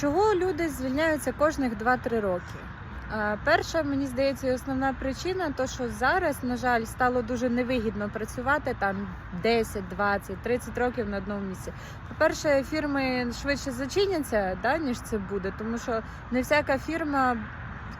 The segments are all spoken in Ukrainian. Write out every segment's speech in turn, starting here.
Чого люди звільняються кожних 2-3 роки? Перша, мені здається, основна причина, то що зараз, на жаль, стало дуже невигідно працювати там 10, 20, 30 років на одному місці. По-перше, фірми швидше зачиняться, да, ніж це буде, тому що не всяка фірма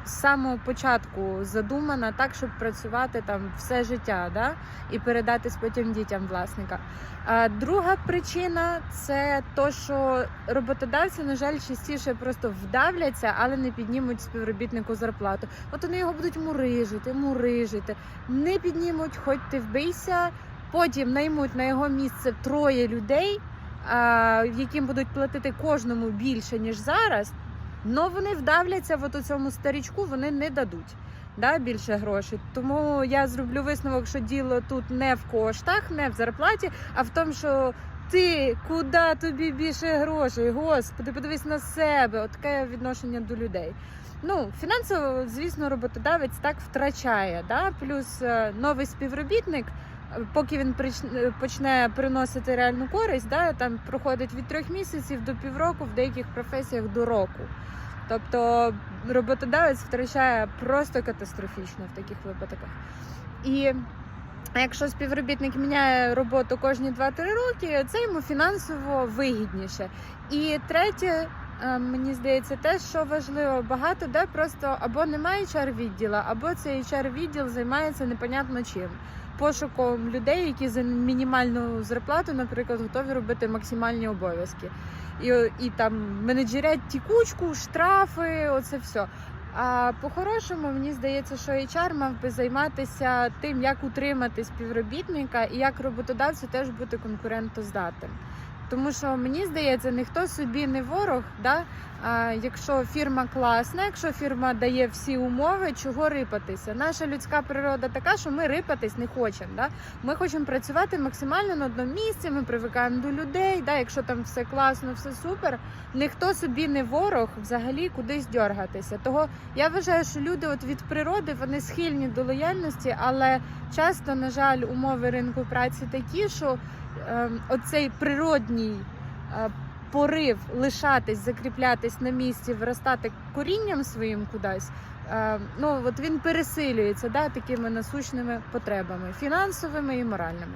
з самого початку задумана так, щоб працювати там все життя, да, і передатись потім дітям власника. А друга причина це то, що роботодавці, на жаль, частіше просто вдавляться, але не піднімуть співробітнику зарплату. От вони його будуть мурижити, мурижити, не піднімуть, хоч ти вбийся. Потім наймуть на його місце троє людей, яким будуть платити кожному більше ніж зараз. Но вони вдавляться в цьому старічку, вони не дадуть да, більше грошей. Тому я зроблю висновок, що діло тут не в коштах, не в зарплаті, а в тому, що ти куди тобі більше грошей? Господи, подивись на себе. От таке відношення до людей. Ну, фінансово, звісно, роботодавець так втрачає. Да? Плюс е, новий співробітник, поки він почне приносити реальну користь, да? там проходить від трьох місяців до півроку, в деяких професіях до року. Тобто роботодавець втрачає просто катастрофічно в таких випадках. І якщо співробітник міняє роботу кожні 2-3 роки, це йому фінансово вигідніше. І третє, мені здається, те, що важливо, багато де просто або немає HR відділа, або цей HR відділ займається непонятно чим. Пошуком людей, які за мінімальну зарплату, наприклад, готові робити максимальні обов'язки. І, і там менеджерять тікучку, штрафи, оце все. А по-хорошому, мені здається, що HR мав би займатися тим, як утримати співробітника і як роботодавцю теж бути конкурентоздатним. Тому що мені здається, ніхто собі не ворог. Да? Якщо фірма класна, якщо фірма дає всі умови, чого рипатися? Наша людська природа така, що ми рипатись не хочемо. Да? Ми хочемо працювати максимально на одному місці. Ми привикаємо до людей. Да? Якщо там все класно, все супер, ніхто собі не ворог взагалі кудись дергатися. Того я вважаю, що люди от від природи вони схильні до лояльності, але часто, на жаль, умови ринку праці такі, що е, оцей природній е, порив лишатись, закріплятись на місці, виростати корінням своїм кудись. е, Ну от він пересилюється да, такими насущними потребами фінансовими і моральними.